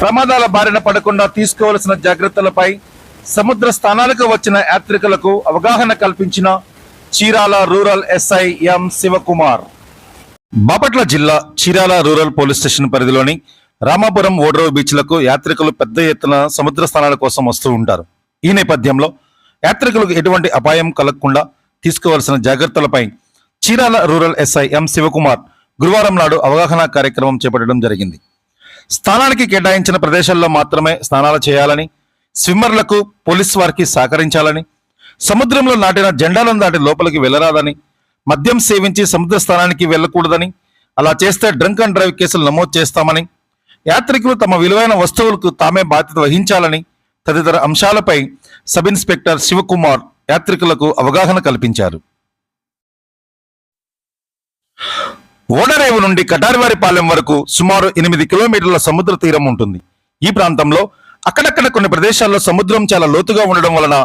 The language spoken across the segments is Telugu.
ప్రమాదాల బారిన పడకుండా తీసుకోవలసిన జాగ్రత్తలపై సముద్ర స్థానాలకు వచ్చిన యాత్రికులకు అవగాహన కల్పించిన Chirala rural SI M Sivakumar. Bapatla జిల్లా చీరాల రూరల్ పోలీస్ స్టేషన్ పరిధిలోని రామాపురం ఓడ్రవ్ బీచ్లకు యాత్రికులు పెద్ద ఎత్తున సముద్ర స్థానాల కోసం వస్తూ ఉంటారు. ఈ నేపథ్యంలో యాత్రికులకు ఎటువంటి అపాయం కలగకుండా తీసుకోవాల్సిన జాగ్రత్తలపై Chirala rural SI M Sivakumar గురువారం నాడు అవగాహన కార్యక్రమం చేపట్టడం జరిగింది. స్థానానికి కేటాయించిన ప్రదేశాల్లో మాత్రమే స్నానాలు చేయాలని స్విమ్మర్లకు పోలీస్ వారికి సహకరించాలని సముద్రంలో నాటిన జెండాలను దాటి లోపలికి వెళ్ళరాదని మద్యం సేవించి సముద్ర స్థానానికి వెళ్ళకూడదని అలా చేస్తే డ్రంక్ అండ్ డ్రైవ్ కేసులు నమోదు చేస్తామని యాత్రికులు తమ విలువైన వస్తువులకు తామే బాధ్యత వహించాలని తదితర అంశాలపై సబ్ ఇన్స్పెక్టర్ శివకుమార్ యాత్రికులకు అవగాహన కల్పించారు. ఓడరేవు నుండి కటారివారిపాలెం వరకు సుమారు ఎనిమిది కిలోమీటర్ల సముద్ర తీరం ఉంటుంది. ఈ ప్రాంతంలో అక్కడక్కడ కొన్ని ప్రదేశాల్లో సముద్రం చాలా లోతుగా ఉండడం వలన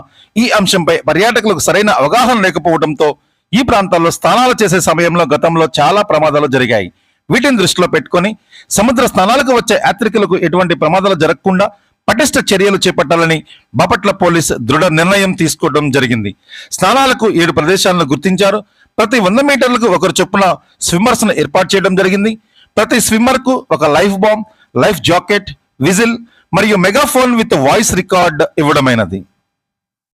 ఈ అంశంపై పర్యాటకులకు సరైన అవగాహన లేకపోవడంతో ఈ ప్రాంతాల్లో స్నానాలు చేసే సమయంలో గతంలో చాలా ప్రమాదాలు జరిగాయి. వీటిని దృష్టిలో పెట్టుకొని సముద్ర స్నానాలకు వచ్చే యాత్రికులకు ఎటువంటి ప్రమాదాలు జరగకుండా పటిష్ట చర్యలు చేపట్టాలని బాపట్ల పోలీస్ దృఢ నిర్ణయం తీసుకోవడం జరిగింది. స్నానాలకు ఏడు ప్రదేశాలను గుర్తించారు. ప్రతి వంద మీటర్లకు ఒకరు చొప్పున స్విమ్మర్స్ను ఏర్పాటు చేయడం జరిగింది. ప్రతి స్విమ్మర్కు ఒక life bomb life jacket whistle మరియు మెగాఫోన్ విత్ వాయిస్ రికార్డ్ ఇవ్వడమైనది.